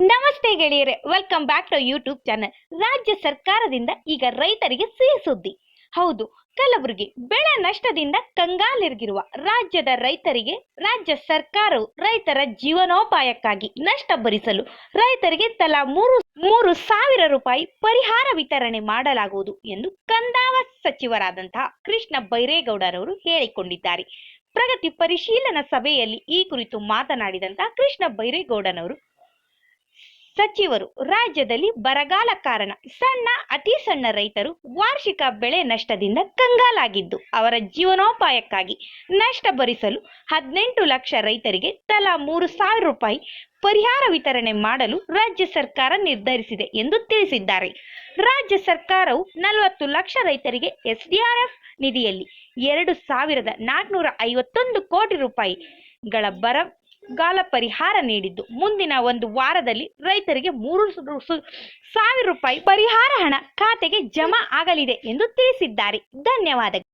ನಮಸ್ತೆ ಗೆಳೆಯರೆ welcome back to YouTube channel ರಾಜ್ಯ ಸರ್ಕಾರದಿಂದ ಈಗ ರೈತರಿಗೆ ಸಿಹಿ ಸುದ್ದಿ. ಹೌದು, ಕಲಬುರಗಿ ಬೆಳೆ ನಷ್ಟದಿಂದ ಕಂಗಾಲಿರ್ಗಿರುವ ರಾಜ್ಯದ ರೈತರಿಗೆ, ರಾಜ್ಯ ಸರ್ಕಾರವು ರೈತರ ಜೀವನೋಪಾಯಕ್ಕಾಗಿ ನಷ್ಟ ಭರಿಸಲು ರೈತರಿಗೆ ತಲಾ ಮೂರು ಮೂರು ಸಾವಿರ ರೂಪಾಯಿ ಪರಿಹಾರ ವಿತರಣೆ ಮಾಡಲಾಗುವುದು ಎಂದು ಕಂದಾವ ಸಚಿವರಾದಂತಹ ಕೃಷ್ಣ ಬೈರೇಗೌಡರವರು ಹೇಳಿಕೊಂಡಿದ್ದಾರೆ. ಪ್ರಗತಿ ಪರಿಶೀಲನಾ ಸಭೆಯಲ್ಲಿ ಈ ಕುರಿತು ಮಾತನಾಡಿದಂತಹ ಕೃಷ್ಣ ಬೈರೇಗೌಡನವರು ಸಚಿವರು ರಾಜ್ಯದಲ್ಲಿ ಬರಗಾಲ ಕಾರಣ. ಸಣ್ಣ, ಅತಿ ಸಣ್ಣ ರೈತರು ವಾರ್ಷಿಕ ಬೆಳೆ ನಷ್ಟದಿಂದ ಕಂಗಾಲಾಗಿದ್ದು, ಅವರ ಜೀವನೋಪಾಯಕ್ಕಾಗಿ ನಷ್ಟ ಭರಿಸಲು ಹದಿನೆಂಟು ಲಕ್ಷ ರೈತರಿಗೆ ತಲಾ ಮೂರು ಸಾವಿರ ರೂಪಾಯಿ ಪರಿಹಾರ ವಿತರಣೆ ಮಾಡಲು ರಾಜ್ಯ ಸರ್ಕಾರ ನಿರ್ಧರಿಸಿದೆ ಎಂದು ತಿಳಿಸಿದ್ದಾರೆ. ರಾಜ್ಯ ಸರ್ಕಾರವು ನಲವತ್ತು ಲಕ್ಷ ರೈತರಿಗೆ ಎಸ್ಡಿಆರ್ಎಫ್ ನಿಧಿಯಲ್ಲಿ ಎರಡು ಸಾವಿರದ ನಾಲ್ಕುನೂರ ಐವತ್ತೊಂದು ಕೋಟಿ ರೂಪಾಯಿಗಳ ಬರಗಾಲ ಪರಿಹಾರ ನೀಡಿದ್ದು. ಮುಂದಿನ ಒಂದು ವಾರದಲ್ಲಿ ರೈತರಿಗೆ ಮೂರು ಸಾವಿರ ರೂಪಾಯಿ ಪರಿಹಾರ ಹಣ ಖಾತೆಗೆ ಜಮಾ ಆಗಲಿದೆ ಎಂದು ತಿಳಿಸಿದ್ದಾರೆ. ಧನ್ಯವಾದ